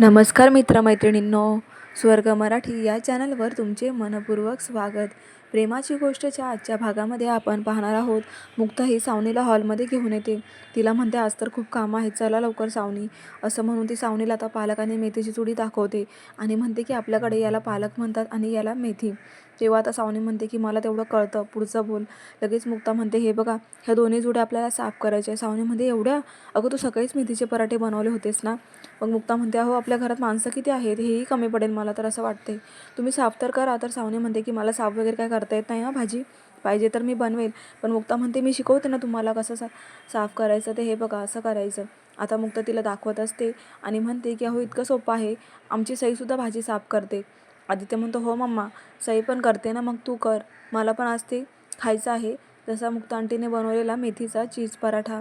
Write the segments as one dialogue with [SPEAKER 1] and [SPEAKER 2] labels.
[SPEAKER 1] नमस्कार मित्रमैत्रिणींनो स्वर्ग मराठी या चॅनलवर तुमचे मनपूर्वक स्वागत. प्रेमाची गोष्टच्या आजच्या भागामध्ये आपण पाहणार आहोत मुक्ता ही सावनीला हॉलमध्ये घेऊन येते. तिला म्हणते आज तर खूप कामं आहेत चला लवकर सावनी. असं म्हणून ती सावनीला आता पालक आणि मेथीची चुडी दाखवते आणि म्हणते की आपल्याकडे याला पालक म्हणतात आणि याला मेथी. तेव्हा आता सावनी म्हणते की मला तेवढं कळतं पुढचं बोल. लगेच मुक्ता म्हणते हे बघा ह्या दोन्ही जुड्या आपल्याला साफ करायच्या सावनी म्हणते एवढ्या? अगं तू सकाळीच मेथीचे पराठे बनवले होतेस ना? मग मुक्ता म्हणते अहो आपल्या घरात माणसं किती आहेत? हेही कमी पडेल मला तर असं वाटते तुम्ही साफ तर करा. तर सावनी म्हणते की मला साफ वगैरे काय करता येत नाही ना भाजी? पाहिजे तर मी बनवेल. पण मुक्ता म्हणते मी शिकवते ना तुम्हाला कसं सा साफ करायचं ते हे बघा असं करायचं. आता मुक्ता तिला दाखवत असते आणि म्हणते की अहो इतकं सोपं आहे. आमची सईसुद्धा भाजी साफ करते. आदित्य म्हणतो हो मम्मा सई पण करते ना मग तू कर. मला पण आज ते खायचं आहे. जसा मुक्ता आंटीने बनवलेला मेथीचा चीज पराठा.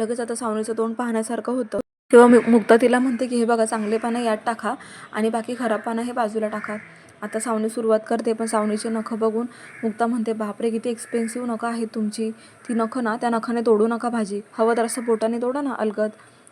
[SPEAKER 1] लगेच आता सावनीचं तोंड पाहण्यासारखं होतं. तेव्हा मु मुक्ता तिला म्हणते की हे बघा चांगले पानं यात टाका आणि बाकी खराब पानं हे बाजूला टाका. आता सावनी सुरुवात करते पण सावनीचे नखं बघून मुक्ता म्हणते बापरे किती एक्सपेन्सिव्ह नखं आहेत तुमची. ती नखं ना त्या नखाने तोडू नका भाजी. हवं तर असं बोटाने तोडा ना अलगद.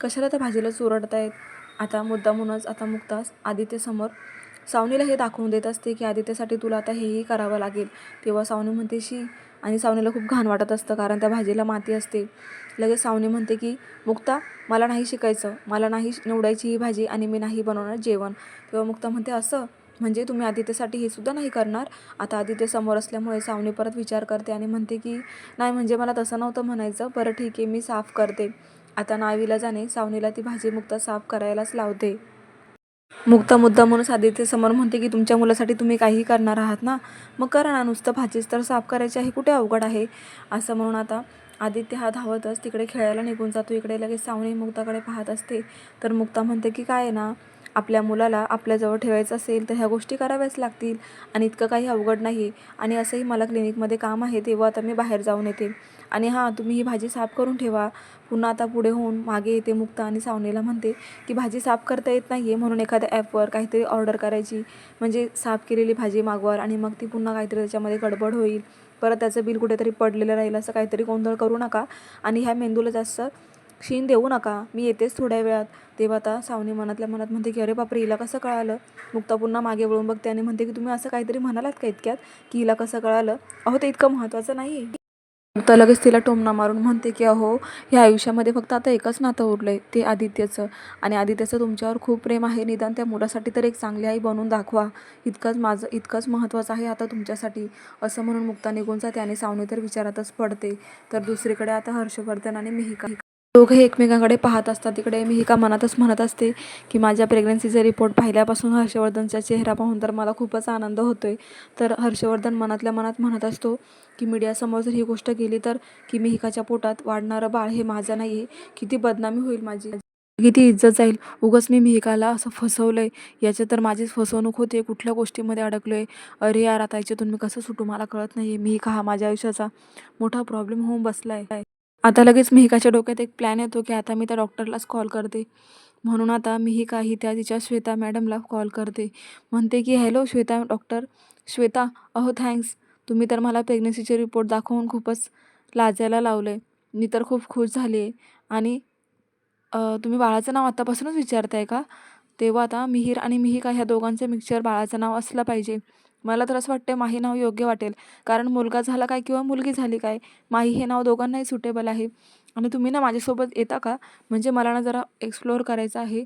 [SPEAKER 1] कशाला त्या भाजीला चुरडतायत? आता मुद्दामूनच आता मुक्ता आदित्यसमोर सावनीला हे दाखवून देत असते की आदित्यसाठी तुला आता हेही करावं लागेल. तेव्हा सावनी म्हणते शी आणि सावनीला खूप घाण वाटत असतं कारण त्या भाजीला माती असते. लगेच सावनी म्हणते की मुक्ता मला नाही शिकायचं. मला नाही निवडायची ही भाजी आणि मी नाही बनवणार जेवण. तेव्हा मुक्ता म्हणते असं? म्हणजे तुम्ही आदित्यसाठी हे सुद्धा नाही करणार? आता आदित्य समोर असल्यामुळे सावनी परत विचार करते आणि म्हणते की नाही म्हणजे मला तसं नव्हतं म्हणायचं. बरं ठीक आहे मी साफ करते. आता नावीला जाणे सावनीला ती भाजी मुक्ता साफ करायलाच लावते. मुक्ता मुद्दा म्हणून आदित्य समोर म्हणते की तुमच्या मुलासाठी तुम्ही काहीही करणार आहात ना? मग करा ना नुसतं भाजीच तर साफ करायची आहे. कुठे अवघड आहे? असं म्हणून आता आदित्य हा धावतच तिकडे खेळायला निघून जातो. इकडे लगेच सावणी मुक्ताकडे पाहत असते. तर मुक्ता म्हणते की काय आहे ना आपल्या मुलाला आपल्याजवळ ठेवायचं असेल तर ह्या गोष्टी कराव्याच लागतील. आणि इतकं काही अवघड नाही. आणि असंही मला क्लिनिकमध्ये काम आहे तेव्हा आता मी बाहेर जाऊन येते. आणि हां तुम्ही ही भाजी साफ करून ठेवा. पुन्हा आता पुढे होऊन मागे येते मुक्ता आणि सावनेला म्हणते की भाजी साफ करता येत नाही आहे म्हणून एखाद्या ॲपवर काहीतरी ऑर्डर करायची. म्हणजे साफ केलेली भाजी मागवार आणि मग ती पुन्हा काहीतरी त्याच्यामध्ये गडबड होईल. परत त्याचं बिल कुठेतरी पडलेलं राहील असं काहीतरी गोंधळ करू नका. आणि ह्या मेंदूला जास्त क्षीण देऊ नका. मी येतेच थोड्या वेळात. तेव्हा आता सावनी मनातल्या मनात म्हणते की अरे बापरे हिला कसं कळालं? मुक्ता पुन्हा मागे वळून बघते आणि म्हणते की तुम्ही असं काहीतरी म्हणालात का इतक्यात की हिला कसं कळालं? अहो ते इतकं महत्त्वाचं नाही. मुक्ता लगेच तिला टोमणा मारून म्हणते की अहो ह्या आयुष्यामध्ये फक्त आता एकच नातं उरलं आहे ते आदित्यचं. आणि आदित्यचं तुमच्यावर खूप प्रेम आहे. निदान त्या मुलासाठी तर एक चांगली आई बनवून दाखवा. इतकंच माझं इतकंच महत्त्वाचं आहे आता तुमच्यासाठी. असं म्हणून मुक्ता निघून जाते आणि सावनी तर विचारातच पडते. तर दुसरीकडे आता हर्षवर्धन आणि मिहिका दोघे एकमेकांकडे पाहत असतात. तिकडे मिहिका मनातच म्हणत असते की माझ्या प्रेग्नन्सीचा रिपोर्ट पाहिल्यापासून हर्षवर्धनचा चेहरा पाहून तर मला खूपच आनंद होतो आहे तर हर्षवर्धन मनातल्या मनात म्हणत असतो की मीडियासमोर जर ही गोष्ट गेली तर की मिहिकाच्या पोटात वाढणारं बाळ हे माझं नाही आहे किती बदनामी होईल माझी. किती इज्जत जाईल. उगाच मी मिहिकाला असं फसवलंय. याची तर माझीच फसवणूक होते. कुठल्या गोष्टीमध्ये अडकलो आहे अरे यार आता याच्यातून मी कसं सुटू? मला कळत नाही आहे मिहिका हा माझ्या आयुष्याचा मोठा प्रॉब्लेम होऊन बसला आहे आता लगेच मिहिकाच्या डोक्यात एक प्लॅन येतो की आता मी त्या डॉक्टरलाच कॉल करते. म्हणून आता मिहिका ही त्या तिच्या श्वेता मॅडमला कॉल करते. म्हणते की हॅलो श्वेता डॉक्टर श्वेता अहो थँक्स तुम्ही तर मला प्रेग्नन्सीचे रिपोर्ट दाखवून खूपच लाजायला लावलं आहे मी तर खूप खुश झाली आहे आणि तुम्ही बाळाचं नाव आत्तापासूनच विचारताय का? तेव्हा आता मिहीर आणि मिहिका ह्या दोघांचं मिक्सचर बाळाचं नाव असलं पाहिजे. मला तर असं वाटतं माही नाव योग्य वाटेल. कारण मुलगा झाला काय किंवा मुलगी झाली काय माही हे नाव दोघांनाही सुटेबल आहे. आणि तुम्ही ना माझ्यासोबत येता का? म्हणजे मला ना जरा एक्सप्लोअर करायचं आहे.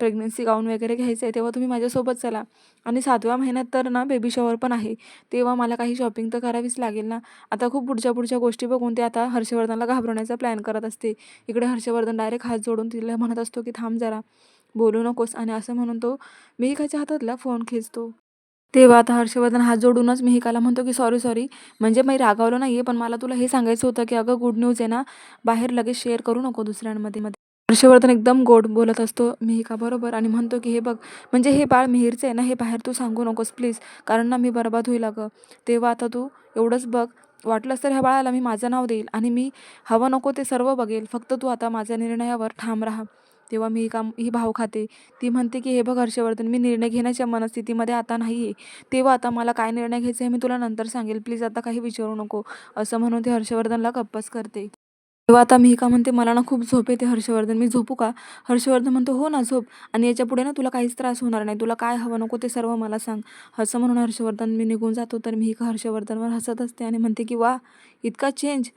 [SPEAKER 1] प्रेग्नन्सी गाऊन वगैरे घ्यायचं आहे तेव्हा तुम्ही माझ्यासोबत चला. आणि सातव्या महिन्यात तर ना बेबी शॉवर पण आहे. तेव्हा मला काही शॉपिंग तर करावीच लागेल ना. आता खूप पुढच्या पुढच्या गोष्टी बघून ते आता हर्षवर्धनला घाबरवण्याचा प्लॅन करत असते. इकडे हर्षवर्धन डायरेक्ट हात जोडून तिला म्हणत असतो की थांब जरा. बोलू नकोस. आणि असं म्हणून तो मिहिकाच्या हातातला फोन खेचतो. तेव्हा आता हर्षवर्धन हात जोडूनच मिहिकाला म्हणतो की सॉरी सॉरी म्हणजे मी रागावलो नाही आहे पण मला तुला हे सांगायचं होतं की अगं गुड न्यूज आहे ना बाहेर लगेच शेअर करू नको दुसऱ्यांमध्ये. मध्ये हर्षवर्धन एकदम गोड बोलत असतो मिहिका बरोबर आणि म्हणतो की हे बघ म्हणजे हे बाळ मिहिरचं आहे ना हे बाहेर तू सांगू नकोस प्लीज कारण ना मी बरबाद होईल अगं. तेव्हा आता तू एवढंच बघ. वाटलंच तर ह्या बाळाला मी माझं नाव देईल आणि मी हवं नको ते सर्व बघेल. फक्त तू आता माझ्या निर्णयावर ठाम राहा. तेव्हा मी काम ही भाव खाते. ती म्हणते की हे बघ हर्षवर्धन मी निर्णय घेण्याच्या मनस्थितीमध्ये आता नाही आहे. तेव्हा आता मला काय निर्णय घ्यायचा आहे मी तुला नंतर सांगेल. प्लीज आता काही विचारू नको. असं म्हणून ते हर्षवर्धनला गप्पस करते. तेव्हा आता मी का म्हणते मला ना खूप झोप येते हर्षवर्धन मी झोपू का? हर्षवर्धन म्हणतो हो ना झोप. आणि याच्यापुढे ना तुला काहीच त्रास होणार नाही. तुला काय हवं नको ते सर्व मला सांग. असं म्हणून हर्षवर्धन मी निघून जातो. तर मी का हर्षवर्धनवर हसत असते आणि म्हणते की वा इतका चेंज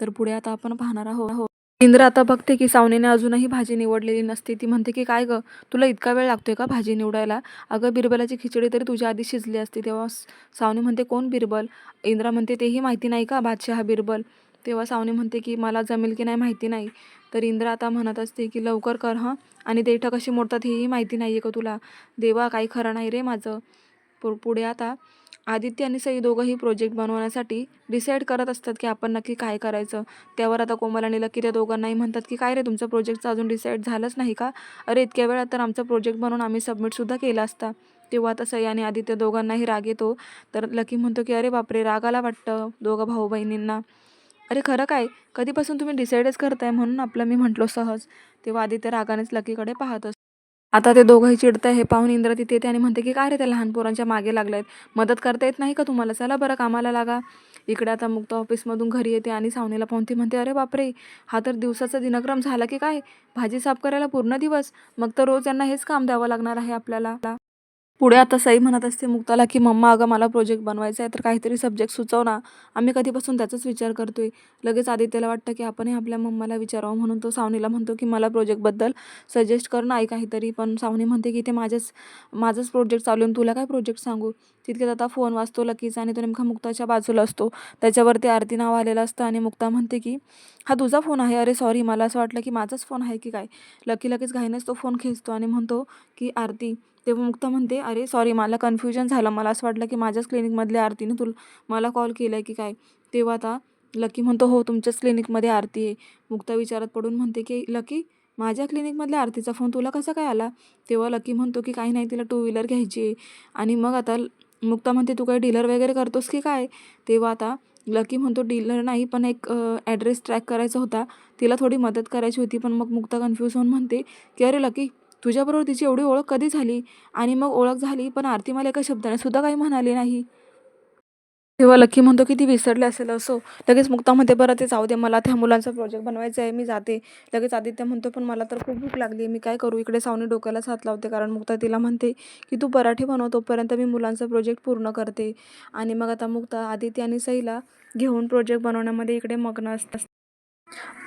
[SPEAKER 1] तर पुढे आता आपण पाहणार आहोत. इंद्र आता बघते की सावनीने अजूनही भाजी निवडलेली नसते. ती म्हणते की काय गं तुला इतका वेळ लागतोय का भाजी निवडायला? अगं बिरबलाची खिचडी तरी तुझ्या आधी शिजली असती. तेव्हा सावने सावनी म्हणते कोण बिरबल? इंद्रा म्हणते तेही माहिती नाही का बादशहा बिरबल? तेव्हा सावनी म्हणते की मला जमेल की नाही माहिती नाही. तर इंद्र आता म्हणत असते की लवकर कर हां? आणि देठं कशी मोडतात हेही माहिती नाही आहे का तुला? देवा काही खरं नाही रे माझं. पु पुढे आता आदित्य आणि सई दोघंही प्रोजेक्ट बनवण्यासाठी डिसाईड करत असतात की आपण नक्की काय करायचं. त्यावर आता कोमल आणि लकी त्या दोघांनाही म्हणतात की काय रे तुमचं प्रोजेक्टचं अजून डिसाईड झालंच नाही का? अरे इतक्या वेळात तर आमचा प्रोजेक्ट बनवून आम्ही सबमिटसुद्धा केला असता. तेव्हा आता सई आणि आदित्य दोघांनाही राग येतो. तर लकी म्हणतो की अरे बापरे रागाला वाटतं दोघं भाऊ बहिणींना अरे खरं काय? कधीपासून तुम्ही डिसाईडच करताय? म्हणून आपलं मी म्हटलो सहज. तेव्हा आदित्य रागानेच लकीकडे पाहत असतो. आता ते दोघंही चिडताय हे पाहून इंद्रा तिथे येते आणि म्हणते की काय रे त्या लहान पोरांच्या मागे लागलेत मदत करता येत नाही का तुम्हाला? चला बरं कामाला लागा. इकडे आता मुक्त ऑफिसमधून घरी येते आणि सावनेला पाहून ती म्हणते अरे बापरे हा तर दिवसाचा दिनक्रम झाला की काय? भाजी साफ करायला पूर्ण दिवस. मग तर रोज यांना हेच काम द्यावं लागणार आहे आपल्याला. पुढे आता सई म्हणत असते मुक्ताला की मम्मा अगं मला प्रोजेक्ट बनवायचा आहे तर काहीतरी सब्जेक्ट सुचव ना. आम्ही कधीपासून त्याचाच विचार करतोय. लगेच आदित्यला वाटतं की आपणही आपल्या मम्माला विचारावं. म्हणून तो सावनीला म्हणतो की मला प्रोजेक्टबद्दल सजेस्ट कर ना आई काहीतरी. पण सावनी म्हणते की ते माझ्याच माझंच प्रोजेक्ट चालू आहे आणि तुला काय प्रोजेक्ट सांगू? तितक्यात आता फोन वाचतो लगेच आणि तो नेमका मुक्ताच्या बाजूला असतो. त्याच्यावरती आरती नाव आलेलं असतं आणि मुक्ता म्हणते की हा तुझा फोन आहे? अरे सॉरी मला असं वाटलं की माझाच फोन आहे की काय? लकी लगेच घाईनेच तो फोन खेचतो आणि म्हणतो की आरती तेव्हा मुक्ता म्हणते अरे सॉरी मला कन्फ्युजन झालं. मला असं वाटलं की माझ्याच क्लिनिकमधल्या आरतीनं तुला मला कॉल केला आहे की काय? तेव्हा आता लकी म्हणतो हो तुमच्याच क्लिनिकमध्ये आरती आहे. मुक्ता विचारात पडून म्हणते की लकी माझ्या क्लिनिकमधल्या आरतीचा फोन तुला कसा काय आला? तेव्हा लकी म्हणतो की काही नाही तिला टू व्हीलर घ्यायची आहे. आणि मग आता ल- मुक्ता म्हणते तू काही डीलर वगैरे करतोस की काय? तेव्हा आता लकी म्हणतो डीलर नाही पण एक ॲड्रेस ट्रॅक करायचा होता. तिला थोडी मदत करायची होती पण मग मुक्ता कन्फ्यूज होऊन म्हणते की अरे लकी तुझ्याबरोबर तिची एवढी ओळख कधी झाली? आणि मग ओळख झाली पण आरती मला एका शब्दाने सुद्धा काही म्हणाली नाही. तेव्हा लकी म्हणतो की ती विसरली असेल असो. लगेच मुक्ता म्हणते बरं ते जाऊ दे मला त्या मुलांचा प्रोजेक्ट बनवायचा आहे मी जाते. लगेच आदित्य म्हणतो पण मला तर खूप भूक लागली मी काय करू? इकडे सावनी डोक्यालाच हात लावते. कारण मुक्ता तिला म्हणते की तू पराठे बनव तोपर्यंत मी मुलांचा प्रोजेक्ट पूर्ण करते. आणि मग आता मुक्ता आदित्य आणि सईला घेऊन प्रोजेक्ट बनवण्यामध्ये इकडे मग्न असतात.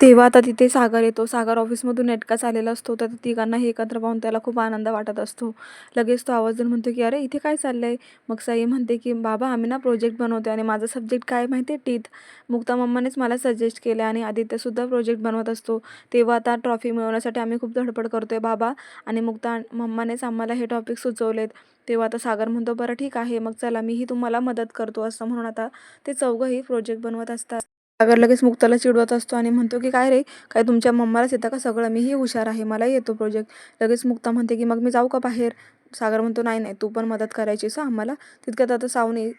[SPEAKER 1] तेव्हा आता तिथे सागर येतो. सागर ऑफिसमधून नेटकाच आलेला असतो. तर तिघांनाही एकत्र पाहून त्याला खूप आनंद वाटत असतो. लगेच तो आवाज देऊन म्हणतो की अरे इथे काय चाललं आहे मग साई म्हणते की बाबा आम्ही ना प्रोजेक्ट बनवतो आणि माझा सब्जेक्ट काय माहिती आहे टीथ. मुक्ता मम्मानेच मला सजेस्ट केलं आणि आदित्यसुद्धा प्रोजेक्ट बनवत असतो. तेव्हा आता ट्रॉफी मिळवण्यासाठी आम्ही खूप धडपड करतो आहे बाबा. आणि मुक्ता मम्मानेच आम्हाला हे टॉपिक सुचवलेत. तेव्हा आता सागर म्हणतो बरं ठीक आहे. मग चला मीही तुम्हाला मदत करतो असं म्हणून आता ते चौघंही प्रोजेक्ट बनवत असतात. सागर लगेच मुक्ताला चिडवत असतो आणि म्हणतो की काय रे? काय तुमच्या मम्मालाच येतं का सगळं? मीही हुशार आहे मलाही येतो प्रोजेक्ट लगेच मुक्ता म्हणते की मग मी जाऊ का बाहेर? सागर म्हणतो नाही नाही तू पण मदत करायचीस आम्हाला. तितक्यात आता सावनी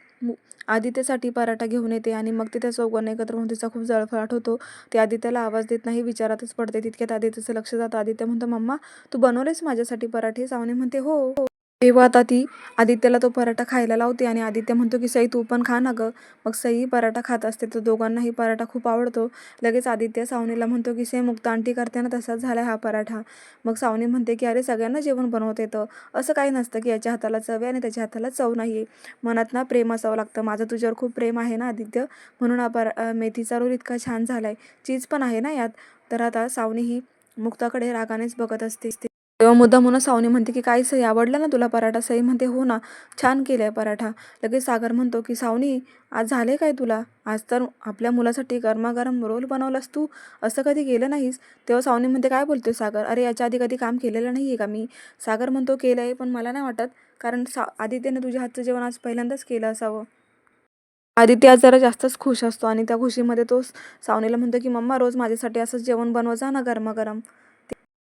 [SPEAKER 1] आदित्यसाठी पराठा घेऊन येते आणि मग तिथे चौघांना एकत्र होऊन तिचा खूप जळफळाट होतो. ते आदित्यला आवाज देत नाही विचारातच पडते. तितक्यात आदित्यचं लक्ष जातं. आदित्य म्हणतो मम्मा तू बनवलेस माझ्यासाठी पराठे? सावनी म्हणते हो हो." तेव्हा आता ती आदित्यला तो पराठा खायला लावते आणि आदित्य म्हणतो की सई तू पण खा ना गं. मग सई पराठा खात असते तर दोघांनाही पराठा खूप आवडतो. लगेच आदित्य सावनीला म्हणतो की से मुक्त आंटी करते ना तसाच झाला हा पराठा. मग सावनी म्हणते की अरे सगळ्यांना जेवण बनवता येतं. असं काही नसतं की याच्या हाताला चव आहे आणि त्याच्या हाताला चव नाही आहे मनात ना प्रेम असावं लागतं. माझं तुझ्यावर खूप प्रेम आहे ना आदित्य? म्हणून हा मेथीचा रोल इतका छान झाला आहे चीज पण आहे ना यात? तर आता सावनी ही मुक्ताकडे रागानेच बघत असते. तेव्हा मुद्दा म्हणून सावनी म्हणते की काय सई आवडला ना तुला पराठा? सई म्हणते हो ना छान केलाय पराठा. लगेच सागर म्हणतो की सावनी आज झाले काय तुला? आज तर आपल्या मुलासाठी गरमागरम रोल बनवलास तू. असं कधी केलं नाहीस? तेव्हा सावनी म्हणते काय बोलतोय सागर? अरे याच्या आधी कधी काम केलेलं नाही आहे का मी? सागर म्हणतो केलं आहे पण मला नाही वाटत कारण सा आदित्यने तुझ्या हातचं जेवण आज पहिल्यांदाच केलं असावं. आदित्य आज जरा जास्तच खुश असतो आणि त्या खुशीमध्ये तो सावनीला म्हणतो की मम्मा रोज माझ्यासाठी असंच जेवण बनव जा ना गरमागरम.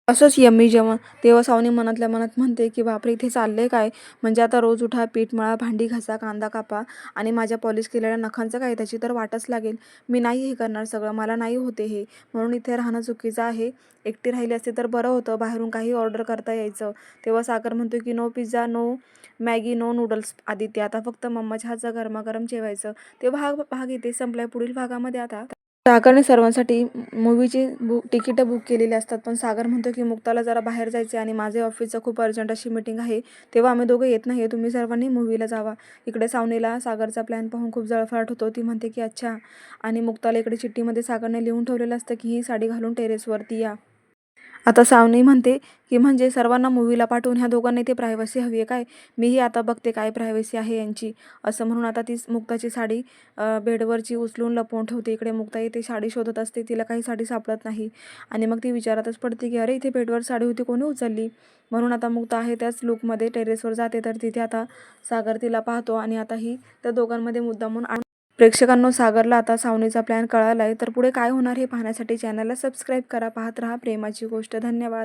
[SPEAKER 1] असंच यम्मी जेवण. तेव्हा सावनी मनातल्या मनात म्हणते की बापरे इथे चाललंय काय? म्हणजे आता रोज उठा पीठ मळा भांडी घासा कांदा कापा आणि माझ्या पॉलिश केलेल्या नखांचं काय? त्याची तर वाटच लागेल. मी नाही हे करणार सगळं. मला नाही होते हे. म्हणून इथे राहणं चुकीचं आहे. एकटी राहिली असते तर बरं होतं. बाहेरून काही ऑर्डर करता यायचं. तेव्हा सागर म्हणतो की no pizza no Maggi no noodles Aditya. आता फक्त मम्माच्या हातचं गरमागरम जेवायचं. ते भाग भाग इथे संपलाय पुढील भागामध्ये आता. सागरने सर्वांसाठी मूवीची बु तिकीटं बुक केलेली असतात. पण सागर म्हणतो की मुक्ताला जरा बाहेर जायचे आणि माझे ऑफिसचं खूप अर्जंट अशी मीटिंग आहे. तेव्हा आम्ही दोघं येत नाही. तुम्ही सर्वांनी मूवीला जावा. इकडे सावनीला सागरचा प्लॅन पाहून खूप जळफळाट होतो. ती म्हणते की अच्छा. आणि मुक्ताला इकडे चिठ्ठीमध्ये सागरने लिहून ठेवलेलं असतं की ही साडी घालून टेरेसवरती या. आता सावनी म्हणते की म्हणजे सर्वांना मूवीला पाठवून ह्या दोघांना इथे प्रायव्हसी हवी आहे काय? मीही आता बघते काय प्रायव्हसी आहे यांची. असं म्हणून आता ती मुक्ताची साडी बेडवरची उचलून लपवून ठेवते. इकडे मुक्ता इथे साडी शोधत असते. तिला काही साडी सापडत नाही. आणि मग ती विचारातच पडते की अरे इथे बेडवर साडी होती कोणी उचलली? म्हणून आता मुक्ता आहे त्याच लुकमध्ये टेरेसवर जाते तर तिथे आता सागर तिला पाहतो. आणि आता ही त्या दोघांमध्ये मुद्दामून प्रेक्षकांनो सागरला आता सावनीचा प्लॅन कळाला आहे तर पुढे काय होणार हे पाहण्यासाठी चॅनलला सबस्क्राईब करा. पाहत रहा प्रेमाची गोष्ट. धन्यवाद.